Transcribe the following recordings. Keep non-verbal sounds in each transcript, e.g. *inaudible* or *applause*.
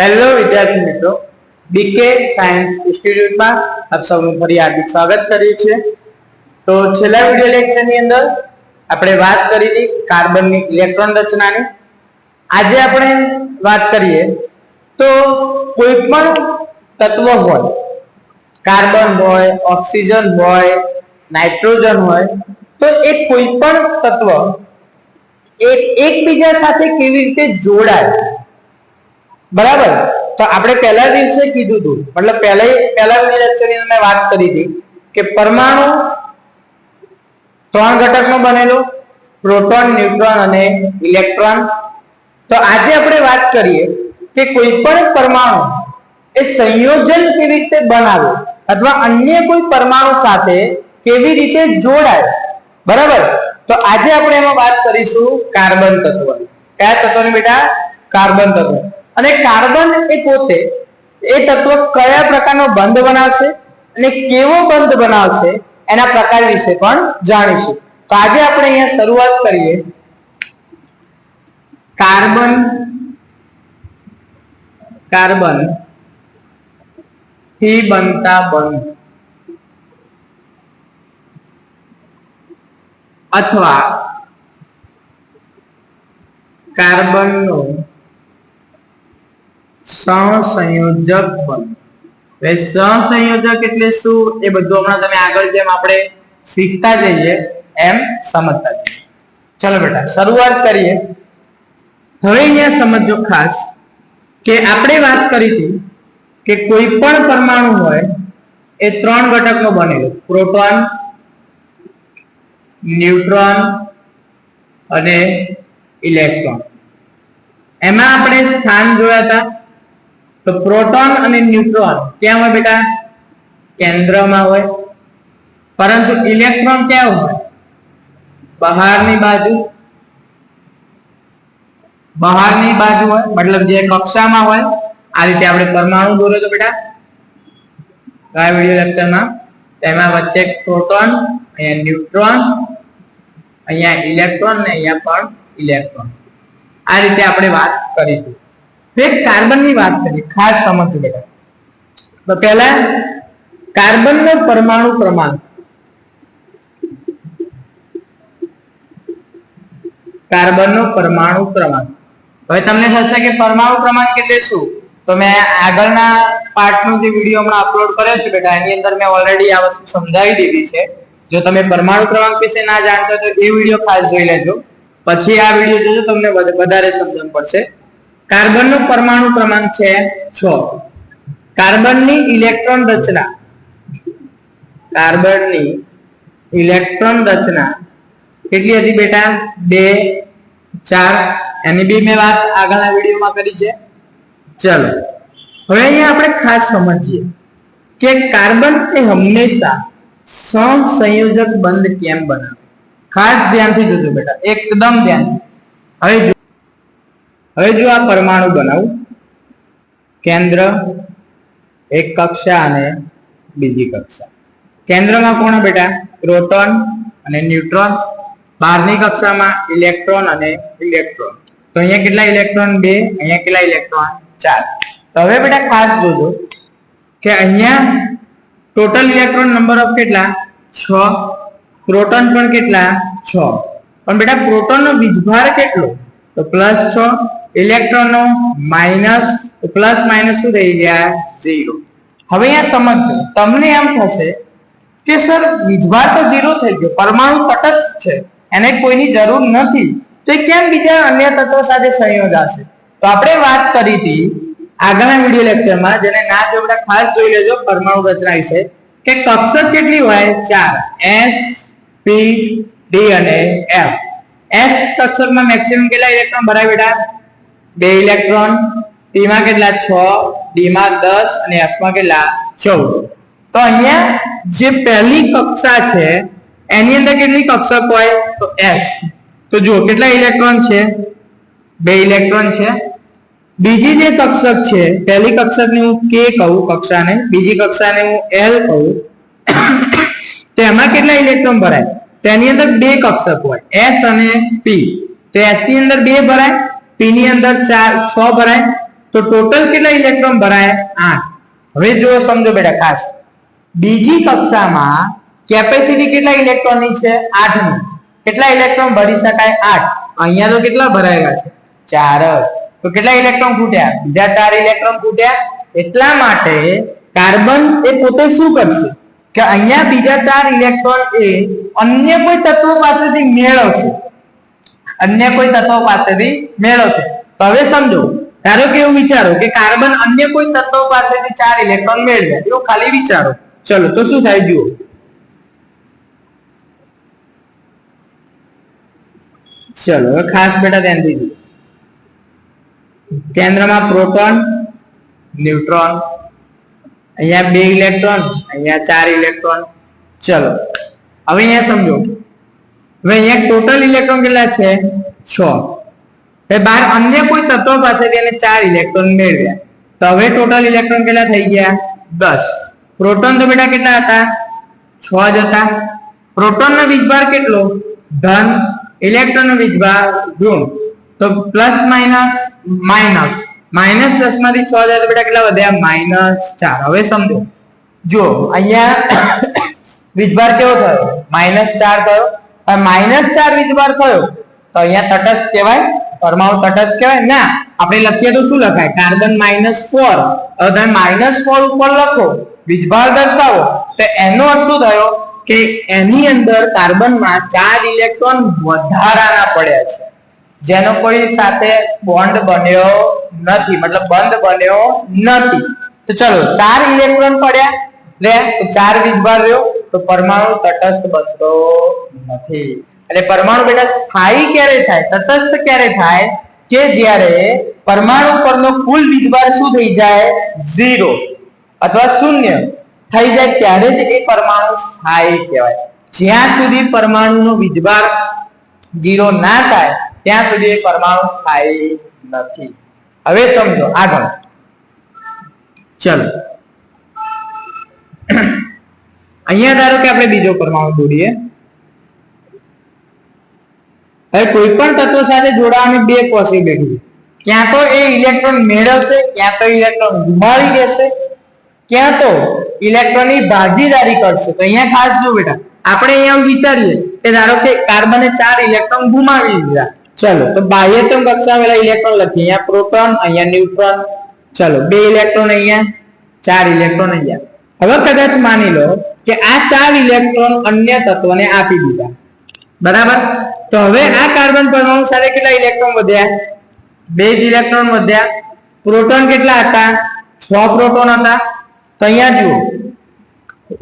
Hello વિદ્યાર્થી મિત્રો. બીકે science ઇન્સ્ટિટ્યૂટમાં આપ સૌનું ફરી હાર્દિક સ્વાગત કરીએ છીએ. તો છેલ્લા વિડિયો લેક્ચરની અંદર આપણે વાત કરી હતી કાર્બનની ઇલેક્ટ્રોન રચનાની. આજે આપણે વાત કરીએ તો કોઈ પણ તત્વ હોય, કાર્બન હોય, ઓક્સિજન હોય, નાઇટ્રોજન હોય, તો એ કોઈ પણ તત્વ એક એકબીજા સાથે કેવી રીતે જોડાય? બરાબર? તો આપણે પહેલા દિવસે કીધું હતું મતલબ પહેલા પહેલા લેક્ચરની મેં વાત કરી હતી કે પરમાણુ ત્રણ ઘટકનો બનેલો, પ્રોટોન, ન્યુટ્રોન અને ઇલેક્ટ્રોન. તો આજે આપણે વાત કરીએ કે કોઈ પણ પરમાણુ એ સંયોજન કેવી રીતે બનાવે અથવા અન્ય કોઈ પરમાણુ સાથે કેવી રીતે જોડાય. બરાબર? તો આજે આપણે એમાં વાત કરીશું કાર્બન તત્વ કયા તત્વની બેટા? કાર્બન તત્વ. અને કાર્બન એ પોતે એ તત્વ કયા પ્રકારનો બંધ બનાવશે અને કેવો બંધ બનાવશે એના પ્રકાર વિશે પણ જાણીશું. તો આજે આપણે અહીંયા શરૂઆત કરીએ. કાર્બન કાર્બનથી બનતા બંધ. અથવા કાર્બનનો સહસંયોજક બંધ હવે સહસંયોજક એટલે શું? એ બધું હમણાં તમે આગળ જેમ આપણે શીખતા જઈએ, એમ સમજતા જઈએ. ચલો બેટા, શરૂઆત કરીએ. હવે અહીંયા સમજો ખાસ કે આપણે વાત કરી હતી કે કોઈ પણ પરમાણુ હોય, એ ત્રણ ઘટકનો બનેલો. પ્રોટોન, ન્યુટ્રોન અને ઇલેક્ટ્રોન. એમાં આપણે સ્થાન જોયા હતા. તો પ્રોટોન અને ન્યુટ્રોન ક્યાં હોય બેટા? કેન્દ્રમાં હોય. પરંતુ ઇલેક્ટ્રોન ક્યાં હોય? બહારની બાજુ. બહારની બાજુ હોય, મતલબ જે કક્ષામાં હોય. આ રીતે આપણે પરમાણુ દોર્યો તો બેટા. ગયા વીડિયો લેક્ચરમાં તેમાં વચ્ચે પ્રોટોન, અહીંયા ન્યુટ્રોન, અહીંયા ઇલેક્ટ્રોન ને અહીંયા પણ ઇલેક્ટ્રોન. આ રીતે આપણે વાત કરી એક કાર્બનની વાત કરી ખાસ સમજજો બેટા તો પહેલા કાર્બનનો પરમાણુ ક્રમાંક કાર્બનનો પરમાણુ ક્રમાંક હવે તમને થશે કે પરમાણુ ક્રમાંક એટલે શું? તો મેં આગળના પાર્ટનો જે વીડિયો હમણાં અપલોડ કર્યો છે, બેટા, એની અંદર મેં ઓલરેડી આ વસ્તુ સમજાવી દીધી છે. જો તમે પરમાણુ ક્રમાંક વિશે ના જાણતા તો એ વીડિયો ખાસ જોઈ લેજો. પછી આ વીડિયો જોજો, તમને વધારે સમજણ પડશે. કાર્બનનો પરમાણુ ક્રમાંક છે છ. કાર્બનની ઇલેક્ટ્રોન રચના. કાર્બનની ઇલેક્ટ્રોન રચના. કેટલી હતી બેટા? બે, ચાર. એની બી મેં વાત આગળના વિડીયોમાં કરી છે. ચલો. હવે અહીંયા આપણે ખાસ સમજીએ કે કાર્બન એ હંમેશા સંયોજક બંધ કેમ બનાવે? ખાસ ધ્યાનથી જોજો બેટા. એકદમ ધ્યાનથી. હવે હવે જો આ પરમાણુ બનાવું, કેન્દ્ર, એક કક્ષા અને બીજી કક્ષા. કેન્દ્રમાં કોણ બેટા? પ્રોટોન અને ન્યુટ્રોન. બહારની કક્ષામાં ઇલેક્ટ્રોન અને ઇલેક્ટ્રોન. તો અહીંયા કેટલા ઇલેક્ટ્રોન? બે. અહીંયા કેટલા ઇલેક્ટ્રોન? ચાર. તો હવે બેટા ખાસ જોજો કે અહીંયા ટોટલ ઇલેક્ટ્રોન નંબર ઓફ કેટલા? છ. પ્રોટોન પણ કેટલા? છ. પણ બેટા પ્રોટોનનો વીજભાર કેટલો? તો પ્લસ છ. ઇલેક્ટ્રોનનો માઇનસ પ્લસ માઇનસ શું થઈ ગયા? ઝીરો. હવે અહીંયા સમજજો તમને એમ થશે કે સર વીજભાર તો ઝીરો થઈ ગયો. પરમાણુ તટસ્થ છે. એને કોઈની જરૂર નથી. તો કેમ બીજા અન્ય તત્વો સાથે સંયોજાશે તો આપણે વાત કરી હતી આગળના વીડિયો લેક્ચરમાં, જેને ના જોવડા ખાસ જોઈ લેજો, પરમાણુ રચના વિશે, કે કક્ષક કેટલી હોય? ચાર. એસ, પી, ડી અને એફ. એક્સ કક્ષકમાં મેક્સિમમ કેટલા ઇલેક્ટ્રોન ભરાય બેટા બે ઇલેક્ટ્રોન પી માં કેટલા? છ ડી માં દસ અને એફમાં કેટલા? ચૌદ. તો અહીંયા જે પહેલી કક્ષા છે, એની અંદર કેટલી કક્ષક હોય? તો એસ. તો જુઓ, કેટલા ઇલેક્ટ્રોન છે? બે ઇલેક્ટ્રોન છે. બીજી જે કક્ષક છે, પહેલી કક્ષકને હું કે કહું કક્ષાને, બીજી કક્ષાને હું એલ કહું તેમાં કેટલા ઇલેક્ટ્રોન ભરાય? તેની અંદર બે કક્ષક હોય, એસ અને પી. તો એસની અંદર બે ભરાય પી અંદર ચાર, છ ભરાય, તો ટોટલ કેટલા ઇલેક્ટ્રોન ભરાય? આઠ. હવે જો સમજો બેટા, ખાસ. બીજી કક્ષામાં કેપેસિટી કેટલા ઇલેક્ટ્રોનની છે? આઠની કેટલા ઇલેક્ટ્રોન ભરી શકાય? આઠ. અહીંયા તો કેટલા ભરાયેલા છે? ચાર તો કેટલા ઇલેક્ટ્રોન ખૂટ્યા બીજા ચાર ઇલેક્ટ્રોન ફૂટ્યા. એટલા માટે કાર્બન એ પોતે શું કરશે? કે અહીંયા બીજા ચાર ઇલેક્ટ્રોન એ અન્ય કોઈ તત્વો પાસેથી મેળવશે. અન્ય કોઈ તત્વો પાસેથી મેળવશે તો હવે સમજો, ધારો કે એવું વિચારો કે કાર્બન અન્ય કોઈ તત્વો પાસેથી ચાર ઇલેક્ટ્રોન મેળવ્યા એવું ખાલી વિચારો. ચલો, તો શું થાય જુઓ. ચલો, હવે ખાસ બેટા ધ્યાનથી જુઓ કેન્દ્રમાં પ્રોટોન, ન્યુટ્રોન, અહીંયા બે ઇલેક્ટ્રોન, અહીંયા ચાર ઇલેક્ટ્રોન. ચલો, હવે અહીંયા સમજો. હવે અહીંયા ટોટલ ઇલેક્ટ્રોન કેટલા છે? છ. હવે બહાર અન્ય કોઈ તત્વ પાસેથી એને ચાર ઇલેક્ટ્રોન મેળવ્યા. તો હવે ટોટલ ઇલેક્ટ્રોન કેટલા થઈ ગયા? દસ. પ્રોટોન તો બેટા કેટલા હતા? છ જ હતા. પ્રોટોન નો વીજભાર કેટલો? ધન. ઇલેક્ટ્રોન નો વીજભાર ઋણ તો પ્લસ માઇનસ માઇનસ માઇનસ દસમાંથી છ તો બેટા કેટલા વધ્યા માઇનસ ચાર. હવે સમજો. જો, અહીંયા *coughs* વીજભાર કેવો થયો? માઇનસ ચાર થયો. માઇનસ ચાર વીજભાર થયો, તો અહીંયા તટસ્થ કહેવાય, પરમાણુ તટસ્થ કહેવાય. ના, આપણે લખીએ તો શું લખાય? કાર્બન માઇનસ ફોર હવે તમે માઇનસ ફોર ઉપર લખો વીજભાર દર્શાવો. તો એનો અર્થ શું થયો? કે એની અંદર કાર્બનમાં ચાર ઇલેક્ટ્રોન વધારાના પડ્યા છે. જેનો કોઈ સાથે બોન્ડ બન્યો નથી, મતલબ બંધ બન્યો નથી. તો ચલો, ચાર ઇલેક્ટ્રોન પડ્યા. લે ચાર વીજભાર રહ્યો. તો પરમાણુ તટસ્થ બનતો નથી. એટલે પરમાણુ બેટા સ્થાયી ક્યારે થાય? તટસ્થ ક્યારે થાય? કે જ્યારે પરમાણુ પરનો કુલ વીજભાર શું થઈ જાય? ઝીરો અથવા શૂન્ય થઈ જાય ત્યારે જ એ પરમાણુ સ્થાયી કહેવાય. જ્યાં સુધી પરમાણુનો વીજભાર ઝીરો ના થાય, ત્યાં સુધી એ પરમાણુ સ્થાયી નથી. હવે સમજો આગળ. ચલો. અહીંયા ધારો કે આપણે બીજો પરમાણુ દોરીએ. હવે કોઈ પણ તત્વ સાથે જોડાવાની બે પોસિબિલિટી ક્યાં તો એ ઇલેક્ટ્રોન મેળવશે, ક્યાં તો ઇલેક્ટ્રોન ગુમાવી દેશે, ક્યાં તો ઇલેક્ટ્રોનની ભાગીદારી કરશે. તો અહીંયા ખાસ જો બેટા, આપણે અહીંયા વિચારીએ કે ધારો કે કાર્બને ચાર ઇલેક્ટ્રોન ગુમાવી દીધા. ચલો, તો બાહ્યતમ કક્ષાવેલા ઇલેક્ટ્રોન લખીએ. અહીંયા પ્રોટોન, અહીંયા ન્યુટ્રોન. ચલો, બે ઇલેક્ટ્રોન અહીંયા, ચાર ઇલેક્ટ્રોન અહીંયા. હવે કદાચ માની લો કે આ ચાર ઇલેક્ટ્રોન અન્ય તત્વને આપી દીધા. બરાબર? તો હવે આ કાર્બન પરમાણુ સાથે કેટલા ઇલેક્ટ્રોન વધ્યા? બે જ ઇલેક્ટ્રોન વધ્યા. પ્રોટોન કેટલા હતા? છ પ્રોટોન હતા. તો અહીંયા જુઓ.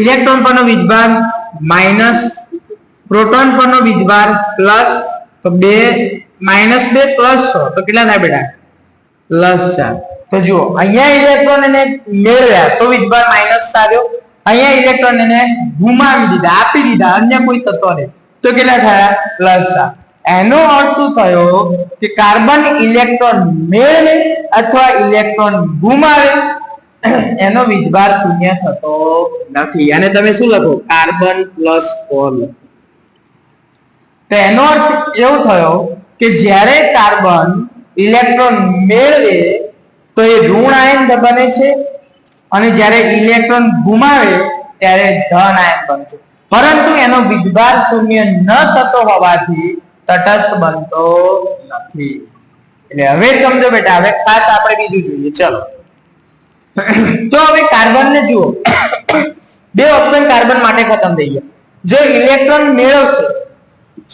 ઇલેક્ટ્રોન પરનો વીજભાર માઇનસ પ્રોટોન પરનો વીજભાર પ્લસ તો બે માઇનસ બે પ્લસ છ. તો કેટલા થાય બેટા? પ્લસ ચાર. તો જુઓ, અહીંયા ઇલેક્ટ્રોન એને મેળવ્યા તો વીજભાર માઇનસ આવ્યો અહીંયા ઇલેક્ટ્રોન એને ગુમાવી દીધા, આપી દીધા, અન્ય કોઈ તત્વને તો કેટલા થયા? પ્લસ એનો અર્થ શું થયો કે કાર્બન ઇલેક્ટ્રોન મેળવે અથવા ઇલેક્ટ્રોન ગુમાવે? એનો વીજભાર શૂન્ય થતો નથી. અને તમે શું લખો? કાર્બન પ્લસ ફોર તો એનો અર્થ એવો થયો કે જ્યારે કાર્બન ઇલેક્ટ્રોન મેળવે, તો એ ઋણ આયન બને છે અને જ્યારે ઇલેક્ટ્રોન ગુમાવે ત્યારે ધન આયન બનશે. પરંતુ એનો વીજભાર શૂન્ય ન થતો હોવાથી તટસ્થ બનતો નથી. એટલે હવે સમજો બેટા, હવે ખાસ આપણે બીજું જોઈએ. ચલો. તો હવે કાર્બન ને જુઓ. બે ઓપ્શન કાર્બન માટે ખતમ થઈ ગયા. જો ઇલેક્ટ્રોન મેળવશે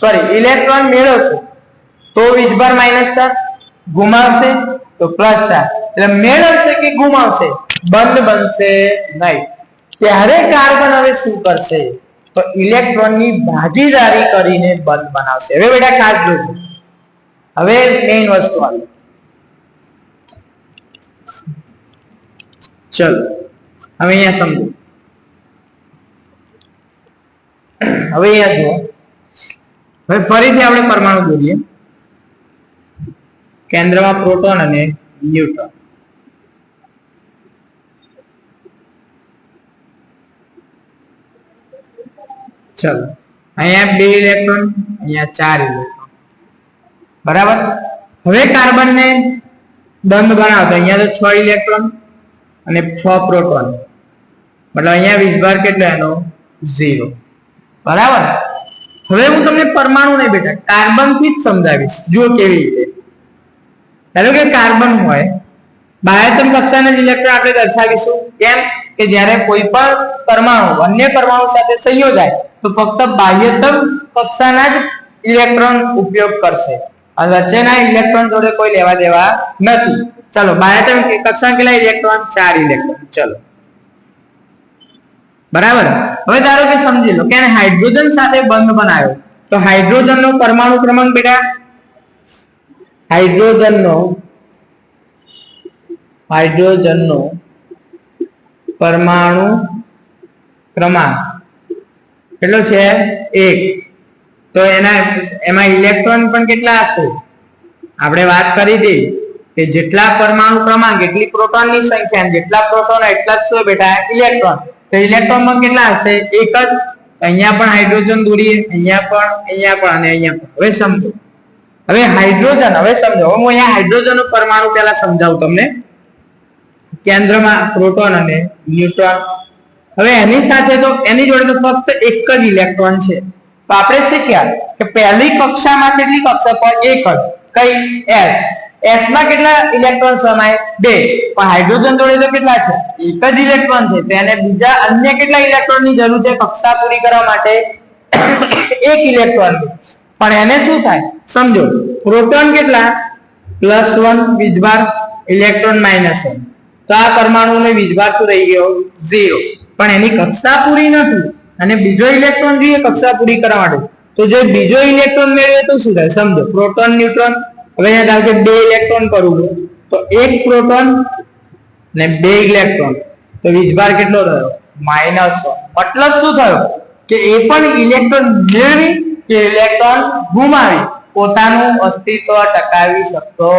સોરી ઇલેક્ટ્રોન મેળવશે, તો વીજભાર માઇનસ ચાર ગુમાવશે, તો પ્લસ ચાર. એટલે મેળવશે કે ગુમાવશે? બંધ બનશે નહીં. ત્યારે કાર્બન હવે શું કરશે? તો ઇલેક્ટ્રોનની ભાગીદારી કરીને બંધ બનાવશે. હવે બેટા ખાસ જોજો. હવે મેઇન વસ્તુ આવી. ચલો, હવે અહીંયા સમજો. હવે અહીંયા જુઓ. હવે ફરીથી આપણે પરમાણુ દોરીએ. કેન્દ્રમાં પ્રોટોન અને ન્યુટ્રોન. ચલો. અહીંયા બે ઇલેક્ટ્રોન અહીંયા ચાર ઇલેક્ટ્રોન બરાબર? હવે કાર્બન ને બંધ બનાવો તો અહીંયા તો છ ઇલેક્ટ્રોન અને છ પ્રોટોન મતલબ અહીંયા વીજભાર કેટલો એનો? ઝીરો બરાબર? હવે હું તમને પરમાણુ નહીં બેટા કાર્બનથી જ સમજાવીશ જો કેવી રીતે. ધારો કે કાર્બન હોય, બાહ્યતમ કક્ષાના જ ઇલેક્ટ્રોન આપણે દર્શાવીશું. કેમ? કે જ્યારે કોઈ પણ પરમાણુ, અન્ય પરમાણુ સાથે સંયોજાય તો ફક્ત બાહ્યતમ કક્ષાના જ ઇલેક્ટ્રોન ઉપયોગ કરશે. અને વચ્ચેના ઇલેક્ટ્રોન જોડે કોઈ લેવા દેવા નથી. ચલો, બાહ્યતમ કક્ષા કેટલા ઇલેક્ટ્રોન? ચાર ઇલેક્ટ્રોન. ચલો. બરાબર? હવે ધારો કે સમજી લો કે હાઇડ્રોજન સાથે બંધ બનાવ્યો. તો હાઇડ્રોજન નો પરમાણુ ક્રમાંક બેટા? હાઇડ્રોજન નો હાઇડ્રોજન નો પરમાણુ ક્રમાંક. કેટલો છે? એક. તો એના, એમાં ઇલેક્ટ્રોન પણ કેટલા હશે? આપણે વાત કરી હતી કે જેટલા પરમાણુ ક્રમાંક એટલી પ્રોટોનની સંખ્યા જેટલા પ્રોટોન એટલા જ શું બેટા ઇલેક્ટ્રોન તો ઇલેક્ટ્રોન પણ કેટલા હશે? એક જ. અહીંયા પણ હાઇડ્રોજન દોરીએ, અહીંયા પણ અહીંયા પણ અને અહીંયા પણ. હવે સમજો. હવે હાઇડ્રોજન, હવે સમજો. હું અહીંયા હાઇડ્રોજન પરમાણુ પહેલા સમજાવું તમને. કેન્દ્રમાં પ્રોટોન અને ન્યુટ્રોન હવે એની સાથે તો, એની જોડે તો ફક્ત એક જ ઇલેક્ટ્રોન છે. તો આપણે શીખ્યા કે પહેલી કક્ષામાં કેટલી કક્ષક હોય? એક જ. કઈ? એસ એસમાં કેટલા ઇલેક્ટ્રોન સમાય? બે. પણ હાઇડ્રોજન જોડે તો કેટલા છે? એક જ ઇલેક્ટ્રોન છે. તેને બીજા અન્ય કેટલા ઇલેક્ટ્રોનની જરૂર છે કક્ષા પૂરી કરવા માટે? એક ઇલેક્ટ્રોન પણ એને શું થાય? સમજો. પ્રોટોન કેટલા? પ્લસ વન વીજભાર ઇલેક્ટ્રોન માઇનસ વન. તો આ પરમાણુનો વીજભાર શું રહી ગયો? ઝીરો. પણ એની કક્ષા પૂરી નથી અને બીજો ઇલેક્ટ્રોન જોઈએ કક્ષા પૂરી કરવા માટે. તો જો બીજો ઇલેક્ટ્રોન મેળવે તો શું થાય? સમજો. પ્રોટોન ન્યુટ્રોન હવે અહીંયા ધારો કે બે ઇલેક્ટ્રોન કરવું તો એક પ્રોટોન ને બે ઇલેક્ટ્રોન તો વીજભાર કેટલો થયો? માઇનસ મતલબ શું થયો? કે એ પણ ઇલેક્ટ્રોન મેળવી કે ઇલેક્ટ્રોન ગુમાવી. પોતાનું અસ્તિત્વ ટકાવી શકતો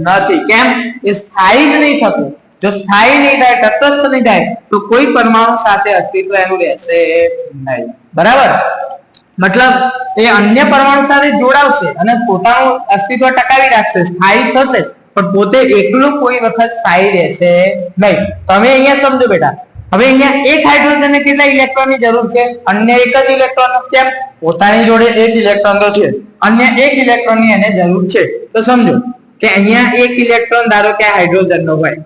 નથી. કેમ? એ સ્થાયી જ નહીં થતું. જો સ્થાયી નહીં થાય, તટસ્થ નહીં થાય, તો કોઈ પરમાણુ સાથે અસ્તિત્વ એનું રહેશે નહીં. બરાબર? મતલબ એ અન્ય પરમાણુ સાથે જોડાવશે અને પોતાનું અસ્તિત્વ ટકાવી રાખશે, સ્થાયી થશે, પણ પોતે એકલું કોઈ વખત સ્થાયી રહેશે નહીં. તમે અહીંયા સમજો બેટા. હવે અહીંયા એક હાઇડ્રોજન ને કેટલા ઇલેક્ટ્રોનની જરૂર છે? અન્ય એક જ ઇલેક્ટ્રોન કેમ? પોતાની જોડે એક ઇલેક્ટ્રોન તો છે. અન્ય એક ઇલેક્ટ્રોનની એને જરૂર છે. તો સમજો કે અહીંયા એક ઇલેક્ટ્રોન ધારો કે હાઇડ્રોજન નો હોય.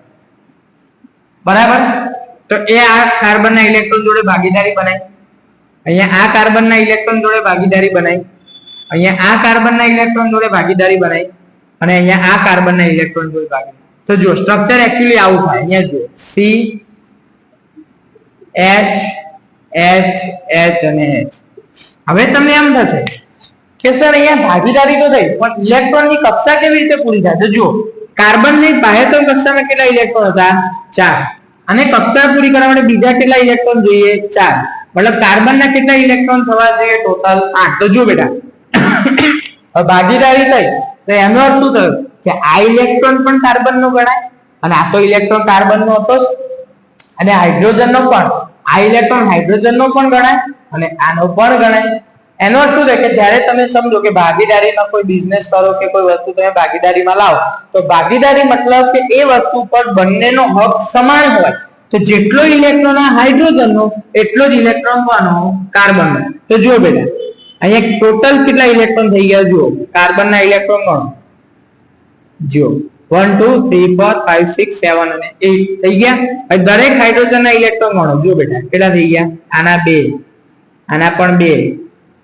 બરાબર? તો એ આ કાર્બન ના ઇલેક્ટ્રોન જોડે ભાગીદારી બનાવી અહીંયા આ કાર્બન ના ઇલેક્ટ્રોન જોડે ભાગીદારી બનાવી અહીંયા આ કાર્બન ના ઇલેક્ટ્રોન જોડે ભાગીદારી બનાવી અને અહીંયા આ કાર્બન ના ઇલેક્ટ્રોન જોડે ભાગીદારી તો જો સ્ટ્રક્ચર એકચ્યુઅલી આવું થાય. અહીંયા જો સી એચ એચ એચ અને એચ હવે તમને એમ થશે કે સર, અહીંયા ભાગીદારી તો થઈ, પણ ઇલેક્ટ્રોનની કક્ષા કેવી રીતે પૂરી થાય? તો જુઓ કાર્બનની બાહ્યતમ કક્ષામાં કેટલા ઇલેક્ટ્રોન હતા? ચાર. અને કક્ષા પૂરી કરવા માટે બીજા કેટલા ઇલેક્ટ્રોન જોઈએ? ચાર. મતલબ કાર્બન ના કેટલા ઇલેક્ટ્રોન થવા જોઈએ? ટોટલ આઠ. તો જો બેટા. ભાગીદારી થઈ. તો એનો અર્થ શું થયો? કે આ ઇલેક્ટ્રોન પણ કાર્બન નો ગણાય અને આ તો ઇલેક્ટ્રોન કાર્બન નો હતો અને હાઇડ્રોજન નો પણ. આ ઇલેક્ટ્રોન હાઇડ્રોજન નો પણ ગણાય અને આનો પણ ગણાય. એનો શું છે કે જ્યારે તમે સમજો કે ભાગીદારીમાં કોઈ બિઝનેસ કરો કે કોઈ વસ્તુ તમે ભાગીદારીમાં લાવો, તો ભાગીદારી મતલબ કે એ વસ્તુ પર બંનેનો હક સમાન હોય. તો જેટલો ઇલેક્ટ્રોન આ હાઇડ્રોજન એટલો જ ઇલેક્ટ્રોન કોનો? કાર્બનનો. તો જુઓ બેટા, અહીંયા ટોટલ કેટલા ઇલેક્ટ્રોન થઈ ગયા જુઓ? કાર્બનના ઇલેક્ટ્રોન ગણો. જુઓ. One two three four five six seven અને એટ થઈ ગયા. દરેક હાઇડ્રોજનના ઇલેક્ટ્રોન ગણો. જુઓ બેટા, કેટલા થઈ ગયા? આના બે. આના પણ બે.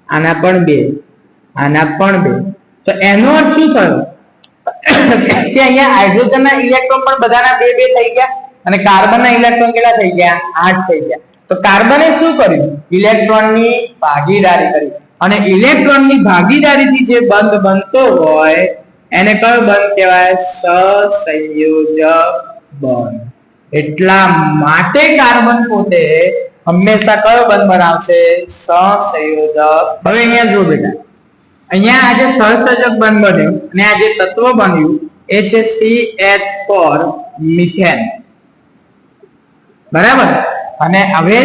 આના પણ બે, આના પણ બે. તો એનો અર્થ શું થયો? કે અહીંયા હાઇડ્રોજન ના ઇલેક્ટ્રોન પણ બધાના બે બે થઈ ગયા અને કાર્બન ના ઇલેક્ટ્રોન કેટલા થઈ ગયા? આઠ થઈ ગયા. તો કાર્બને શું કર્યું? ઇલેક્ટ્રોનની ભાગીદારી કરી. અને ઇલેક્ટ્રોનની ભાગીદારીથી જે બંધ બનતો હોય, એને કયો બંધ કહેવાય? સસંયોજક બંધ. એટલા માટે કાર્બન પોતે હંમેશા કયો બંધ બનાવશે સહસંયોજક. હવે અહીંયા જો બેટા. અહીંયા આજે સહસંયોજક બંધ બન્યું અને આ જે તત્વ બન્યું એ છે સી મિથેન. બરાબર? અને હવે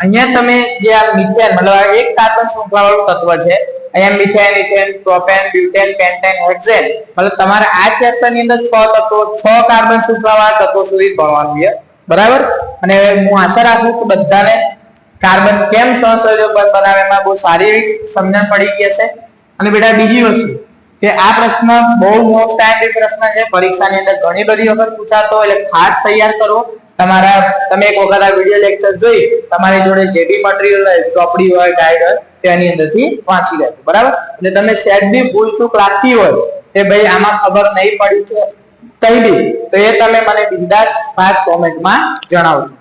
અહીંયા તમે જે આ મિથેન, મતલબ આ એક કાર્બન શૃંખલા વાળું તત્વ છે, અહીંયા methane, ethane, propane, butane, pentane, hexane, મતલબ તમારે આ ચેપ્ટરની અંદર છ તત્વો, છ કાર્બન શૃંખલાવાળા તત્વો સુધી ભણવાનું છે. બરાબર? અને હું આશા રાખું કે બધાને કાર્બન કેમ સહસંયોજક બંધ બનાવે એમાં બહુ સારી એવી સમજણ પડી ગઈ હશે. અને બેટા બીજી વસ્તુ, કે આ પ્રશ્ન બહુ મોસ્ટ ટાઈમ પ્રશ્ન છે. પરીક્ષાની અંદર ઘણી બધી વખત પૂછાતો એટલે ખાસ તૈયાર કરો. તમારા, તમે એક વખત આ વીડિયો લેક્ચર જોઈ, તમારી જોડે જે બી મટીરિયલ હોય, ચોપડી હોય ગાઈડ હોય, તેની અંદરથી વાંચી લેજો. બરાબર? એટલે તમે સેટ બી ભૂલ ચૂક લાગતી હોય, કે ભાઈ આમાં ખબર નહીં પડી છે કઈ બી તો એ તમે મને બિંદાસ ફાસ્ટ કોમેન્ટમાં જણાવજો.